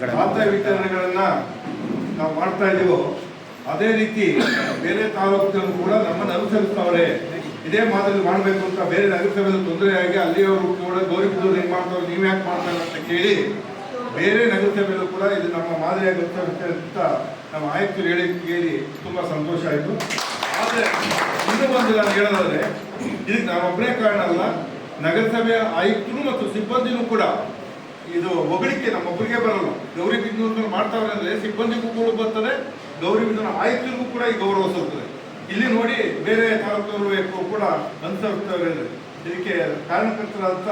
ವಿತರಣೆಗಳನ್ನ ನಾವು ಮಾಡ್ತಾ ಇದೀವೋ, ಅದೇ ರೀತಿ ಬೇರೆ ತಾಲೂಕು ಕೂಡ ನಮ್ಮನ್ನು ಅನುಸರಿಸ್ತಾವ್ರೆ ಇದೇ ಮಾದರಿ ಮಾಡಬೇಕು ಅಂತ ಬೇರೆ ನಗರಸಭೆಯಲ್ಲಿ ತೊಂದರೆಯಾಗಿ ಅಲ್ಲಿಯವರು ಕೂಡ ಗೌರಿಬಿದೂರು ಹೆಂಗ್ ಮಾಡ್ತಾರೆ, ನೀವು ಯಾಕೆ ಮಾಡ್ತಾರೆ ಅಂತ ಕೇಳಿ ಬೇರೆ ನಗರಸಭೆಯಲ್ಲೂ ಕೂಡ ಇದು ನಮ್ಮ ಮಾದರಿಯಾಗುತ್ತೆ ಅಂತ ನಮ್ಮ ಆಯುಕ್ತರು ಹೇಳಿ, ಕೇಳಿ ತುಂಬಾ ಸಂತೋಷ ಆಯಿತು. ಆದರೆ, ಇನ್ನೂ ಒಂದು ನಾನು ಹೇಳೋದಾದ್ರೆ, ಇದಕ್ಕೆ ನಾವೊಬ್ಬರೇ ಕಾರಣ ಅಲ್ಲ, ನಗರಸಭೆಯ ಆಯುಕ್ತರು ಮತ್ತು ಸಿಬ್ಬಂದಿನೂ ಕೂಡ ಇದು ಹೊಗಳಿಕೆ ನಮ್ಮೊಬ್ಬರಿಗೆ ಬರಲ್ಲ. ಗೌರಿ ಬಿದ್ದೂರಿನಲ್ಲಿ ಮಾಡ್ತಾವ್ರೆ ಅಂದ್ರೆ ಸಿಬ್ಬಂದಿಗೂ ಕೂಡ ಬರ್ತದೆ, ಗೌರಿ ಬಿಂದುವಿನ ಆಯುಕ್ತರಿಗೂ ಕೂಡ ಈ ಗೌರವ ಸಲ್ತದೆ ಇಲ್ಲಿ ನೋಡಿ ಬೇರೆ ತಾಲೂಕವರು ಕೂಡ ಅನುಸರಿಸ್ತವ್ರೆ ಅಂದ್ರೆ ಇದಕ್ಕೆ ಕಾರಣಕರ್ತರಾದಂಥ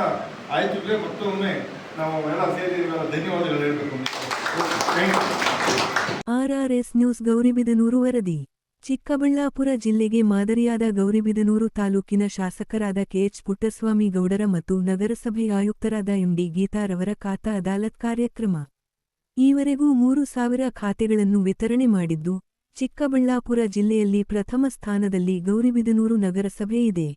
ಆಯುಕ್ತರಿಗೆ ಮತ್ತೊಮ್ಮೆ ನಾವು ಎಲ್ಲ ಸೇರಿ ಧನ್ಯವಾದಗಳು ಹೇಳಬೇಕು R R S news Gauribidanur ವರದಿ. ಚಿಕ್ಕಬಳ್ಳಾಪುರ ಜಿಲ್ಲೆಗೆ ಮಾದರಿಯಾದ ಗೌರಿಬಿದನೂರು ತಾಲೂಕಿನ ಶಾಸಕರಾದ ಕೆಎಚ್ ಪುಟ್ಟಸ್ವಾಮಿ ಗೌಡರ ಮತ್ತು ನಗರಸಭೆ ಆಯುಕ್ತರಾದ ಎಂಡಿ ಗೀತಾರವರ ಖಾತಾ ಅದಾಲತ್ ಕಾರ್ಯಕ್ರಮ. ಈವರೆಗೂ ಮೂರು ಸಾವಿರ ಖಾತೆಗಳನ್ನು ವಿತರಣೆ ಮಾಡಿದ್ದು, ಚಿಕ್ಕಬಳ್ಳಾಪುರ ಜಿಲ್ಲೆಯಲ್ಲಿ ಪ್ರಥಮ ಸ್ಥಾನದಲ್ಲಿ ಗೌರಿಬಿದನೂರು ನಗರಸಭೆ ಇದೆ.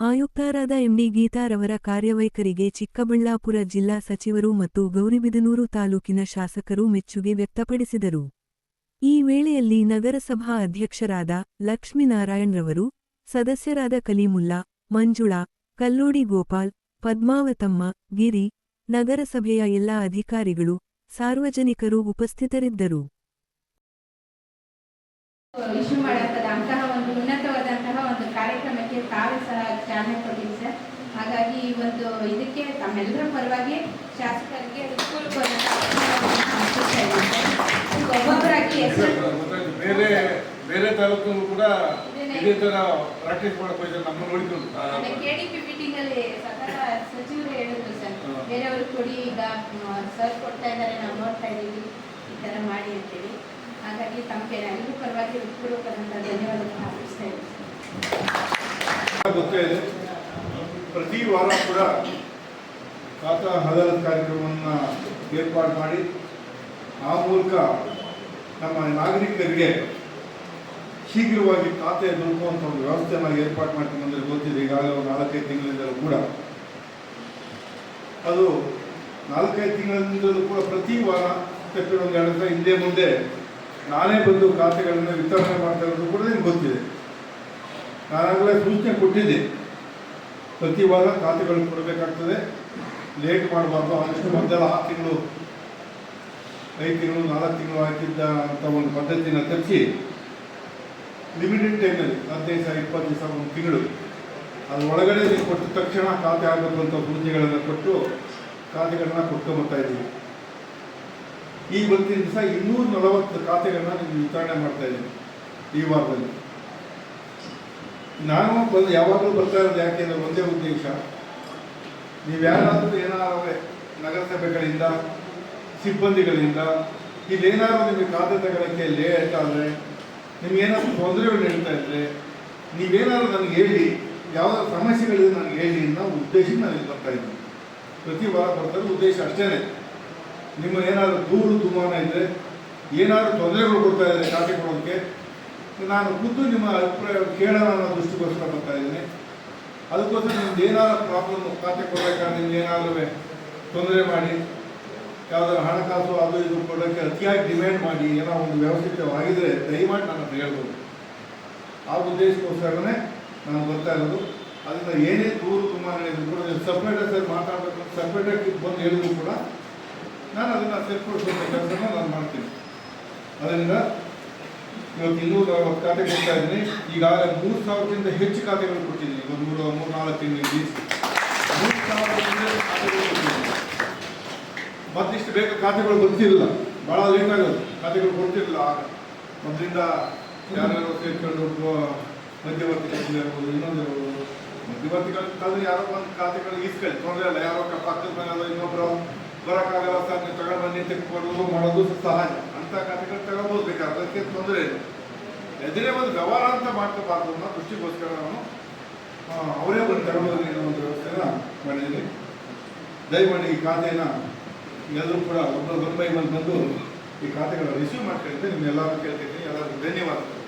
ಆಯುಕ್ತರಾದ ಎಂಡಿ ಗೀತಾರವರ ಕಾರ್ಯವೈಖರಿಗೆ ಚಿಕ್ಕಬಳ್ಳಾಪುರ ಜಿಲ್ಲಾ ಸಚಿವರು ಮತ್ತು ಗೌರಿಬಿದನೂರು ತಾಲೂಕಿನ ಶಾಸಕರು ಮೆಚ್ಚುಗೆ ವ್ಯಕ್ತಪಡಿಸಿದರು. ಈ ವೇಳೆಯಲ್ಲಿ ನಗರಸಭಾ ಅಧ್ಯಕ್ಷರಾದ ಲಕ್ಷ್ಮೀನಾರಾಯಣ್ರವರು, ಸದಸ್ಯರಾದ ಕಲೀಮುಲ್ಲಾ, ಮಂಜುಳಾ, ಕಲ್ಲೋಡಿ ಗೋಪಾಲ್, ಪದ್ಮಾವತಮ್ಮ, ಗಿರಿ, ನಗರಸಭೆಯ ಎಲ್ಲಾ ಅಧಿಕಾರಿಗಳು, ಸಾರ್ವಜನಿಕರು ಉಪಸ್ಥಿತರಿದ್ದರು. ಹಾಗಾಗಿ ಒಂದು ಇದಕ್ಕೆ ತಮ್ಮೆಲ್ಲರ ಪರವಾಗಿ ಶಾಸಕರಿಗೆ ಬೇರೆ ತಾಲೂಕು ಕೂಡ ಇದೇ ತರ ಪ್ರಾಕ್ಟೀಸ್ ಮಾಡಕ್ ಹೋಯ್ತಾರೆ ನಮ್ಮ ನೋಡಿಕೊಂಡು. ಕೆಡಿಪಿ ಮೀಟಿಂಗ್ ಅಲ್ಲಿ ಸಚಿವರು ಹೇಳಿದ್ರು ಸರ್ ಕೊಡಿ ಈಗ ಸರ್ ಕೊಡ್ತಾ ಇದ್ದಾರೆ ನಾವು ನೋಡ್ತಾ ಇದ್ದೀವಿ ಈ ಥರ ಮಾಡಿ ಅಂತೇಳಿ. ಹಾಗಾಗಿ ತಮಗೆ ಎಲ್ಲರೂ ಪರವಾಗಿ ಹೃತ್ಪೂರ್ವಕವಾದಂತಹ ಧನ್ಯವಾದಗಳನ್ನು ಅರ್ಪಿಸ್ತಾ ಇದ್ದೀನಿ ಸರ್. ಗೊತ್ತೇ ಇದೆ. ಪ್ರತಿ ವಾರ ಕೂಡ ಖಾತಾ ಅದಾಲತ್ ಕಾರ್ಯಕ್ರಮವನ್ನು ಏರ್ಪಾಡು ಮಾಡಿ ಆ ಮೂಲಕ ನಮ್ಮ ನಾಗರಿಕರಿಗೆ ಶೀಘ್ರವಾಗಿ ಖಾತೆ ದೊರಕುವಂಥ ಒಂದು ವ್ಯವಸ್ಥೆನ ಏರ್ಪಾಟ್ ಮಾಡ್ತೀನಿ ಅಂದರೆ ಗೊತ್ತಿದೆ, ಈಗಾಗಲೇ ಒಂದು ನಾಲ್ಕೈದು ತಿಂಗಳಿಂದಲೂ ಕೂಡ. ಅದು ನಾಲ್ಕೈದು ತಿಂಗಳಿಂದಲೂ ಕೂಡ ಪ್ರತಿ ವಾರ ತಪ್ಪಿರೋ ಒಂದು ಎರಡು ಹಿಂದೆ ಮುಂದೆ ನಾನೇ ಬಂದು ಖಾತೆಗಳನ್ನು ವಿತರಣೆ ಮಾಡ್ತಾ ಇರೋದು ಕೂಡ ನಿಮ್ಗೆ ಗೊತ್ತಿದೆ. ನಾನಾಗಲೇ ಸೂಚನೆ ಕೊಟ್ಟಿದ್ದೆ. ಪ್ರತಿ ವಾರ ಖಾತೆಗಳು ಕೊಡಬೇಕಾಗ್ತದೆ. ಲೇಟ್ ಮಾಡಬಾರ್ದು, ಆದಷ್ಟು ಮೊದಲ ಆರು ತಿಂಗಳು, ಐದು ತಿಂಗಳು, ನಾಲ್ಕು ತಿಂಗಳು ಹಾಕಿದ್ದ ಅಂತ ಒಂದು ಪದ್ಧತಿನ ತಪ್ಪಿಸಿ ಲಿಮಿಟೆಡ್ ಟೈಮಲ್ಲಿ ಹದಿನೈದು ಸಾವಿರ ಇಪ್ಪತ್ತು ದಿವಸ, ಒಂದು ತಿಂಗಳು. ಅದು ಒಳಗಡೆ ನೀವು ಕೊಟ್ಟ ತಕ್ಷಣ ಖಾತೆ ಆಗಬೇಕು ಅಂತ ಕೊಟ್ಟು ಖಾತೆಗಳನ್ನ ಕೊಟ್ಕೊಂಬರ್ತಾ ಇದ್ದೀವಿ. ಈ ಬಂದಿನ ದಿವಸ ಇನ್ನೂರ ನಲವತ್ತು ಖಾತೆಗಳನ್ನ ನೀವು ವಿತರಣೆ ಮಾಡ್ತಾ ಇದ್ದೀನಿ ಈ ವಾರದಲ್ಲಿ. ನಾನು ಬಂದು ಯಾವಾಗಲೂ ಬರ್ತಾ ಇರೋದು ಯಾಕೆ ಅಂದರೆ ಒಂದೇ ಉದ್ದೇಶ. ನೀವು ಯಾರಾದರೂ ಏನಾದರೂ ನಗರಸಭೆಗಳಿಂದ, ಸಿಬ್ಬಂದಿಗಳಿಂದ, ಇಲ್ಲೇನಾದ್ರು ನಿಮಗೆ ಖಾತೆ ತಗೊಳ್ಳೋಕ್ಕೆ ಲೇಟ್ ಆದರೆ ನಿಮ್ಗೇನಾದ್ರು ತೊಂದರೆಗಳು ಹೇಳ್ತಾ ಇದ್ರೆ, ನೀವೇನಾದ್ರು ನನಗೆ ಹೇಳಿ, ಯಾವ್ದಾದ್ರು ಸಮಸ್ಯೆಗಳಿದೆ ನನಗೆ ಹೇಳಿ ಅನ್ನೋ ಉದ್ದೇಶಕ್ಕೆ ನಾನು ಇಲ್ಲಿ ಬರ್ತಾ ಇದ್ದೀನಿ. ಪ್ರತಿ ವಾರ ಬರ್ತಾರೆ, ಉದ್ದೇಶ ಅಷ್ಟೇ ನಿಮ್ಮ ಏನಾದರೂ ದೂರು ದುಮಾನ ಇದ್ದರೆ ಏನಾದರೂ ತೊಂದರೆಗಳು ಕೊಡ್ತಾ ಇದ್ದಾರೆ ಖಾತೆ ಕೊಡೋದಕ್ಕೆ, ನಾನು ಖುದ್ದು ನಿಮ್ಮ ಅಭಿಪ್ರಾಯ ಕೇಳೋಣ ಅನ್ನೋ ದೃಷ್ಟಿಗೋಸ್ಕರ ಬರ್ತಾ ಇದ್ದೀನಿ. ಅದಕ್ಕೋಸ್ಕರ ನಿಮ್ದು ಏನಾದರೂ ಪ್ರಾಬ್ಲಮ್ ಖಾತೆ ಕೊಡಬೇಕಾದ್ರೆ ನಿಮ್ಗೆ ಏನಾದರೂ ತೊಂದರೆ ಮಾಡಿ ಯಾವ್ದಾದ್ರು ಹಣಕಾಸು ಅದು ಇದು ಕೊಡೋಕ್ಕೆ ಅತಿಯಾಗಿ ಡಿಮ್ಯಾಂಡ್ ಮಾಡಿ ಏನೋ ಒಂದು ವ್ಯವಸ್ಥಿತವಾಗಿದ್ರೆ ದಯಮಾಡಿ ನಾನು ಹತ್ರ ಹೇಳ್ಬೋದು. ಆ ಉದ್ದೇಶಕ್ಕೋಸ್ಕರನೇ ನಾನು ಬರ್ತಾ ಇರೋದು. ಅದರಿಂದ ಏನೇ ದೂರು ತುಂಬ ಹೇಳಿದ್ರು ಕೂಡ ಸಪ್ರೇಟಾಗಿ ಸರ್ ಮಾತಾಡಬೇಕು ಸಪ್ರೇಟಾಗಿ ಬಂದು ಹೇಳಿದ್ರು ಕೂಡ ನಾನು ಅದನ್ನು ಸೇರ್ಪಡಿಸುವಂಥ ಕೆಲಸನ ನಾನು ಮಾಡ್ತೀನಿ. ಅದರಿಂದ ಇವತ್ತು ಇನ್ನೂರ ಖಾತೆ ಕೊಡ್ತಾ ಇದ್ದೀನಿ. ಈಗಾಗಲೇ ಮೂರು ಸಾವಿರಕ್ಕಿಂತ ಹೆಚ್ಚು ಖಾತೆಗಳು ಕೊಟ್ಟಿದ್ದೀನಿ. ಒಂದು ಮೂರು ಮೂರು ನಾಲ್ಕು ತಿಂಗಳಿಗೆ ಮತ್ತಿಷ್ಟು ಬೇಗ ಖಾತೆಗಳು ಬರ್ತಿರಲಿಲ್ಲ. ಭಾಳ ಲೇಟ್ ಆಗೋದು. ಖಾತೆಗಳು ಕೊಡ್ತಿರಲಿಲ್ಲ ಆಗ. ಮೊದಲಿಂದ ಯಾರ್ಯಾರು ಸೇರ್ಕೊಂಡು ಮ- ಮಧ್ಯವರ್ತಿಗಳು ಇರ್ಬೋದು, ಇನ್ನೊಂದು ಇರ್ಬೋದು. ಮಧ್ಯವರ್ತಿಗಳು ಯಾರೋ ಒಂದು ಖಾತೆಗಳು ಈಸ್ಕೊಳ್ಳಿ ತೊಂದರೆ ಇಲ್ಲ. ಯಾರೋ ಪಕ್ಕದ ಮನೆಯಲ್ಲ ಇನ್ನೊಬ್ಬರು ಬರೋಕ್ಕಾಗಲ್ಲ, ಸರ್, ನೀವು ತಗೊಂಡ್ಬನ್ನಿ ತೆಗೆದುಕೊಳ್ಳೋದು ಮಾಡೋದು ಸಹಾಯ ಅಂತ ಖಾತೆಗಳು ತಗೋಬೋದು. ಬೇಕಾದ್ರೆ ಅದಕ್ಕೆ ತೊಂದರೆ ಇಲ್ಲ. ಎದುರೇ ಒಂದು ವ್ಯವಹಾರ ಅಂತ ಮಾಡ್ಕೋಬಾರ್ದು ಅನ್ನೋ ದೃಷ್ಟಿಗೋಸ್ಕರ ನಾನು ಅವರೇ ಬಂದು ತಗೊಂಡೋಗಿ ಅನ್ನೋ ಒಂದು ವ್ಯವಸ್ಥೆನ ಮಾಡಿದ್ದೀನಿ ದಯಮಾಡಿ ಈ ಖಾತೆನ ಎಲ್ಲರೂ ಕೂಡ ಒಬ್ಬರು ಒನ್ ಬೈ ಬಂದು ಈ ಖಾತೆಗಳನ್ನು ರಿಸೀವ್ ಮಾಡ್ಕೊಂಡಿದ್ದೆ ನಿಮ್ಮೆಲ್ಲರೂ ಕೇಳ್ತಿದ್ದೀನಿ. ಎಲ್ಲರಿಗೂ ಧನ್ಯವಾದಗಳು.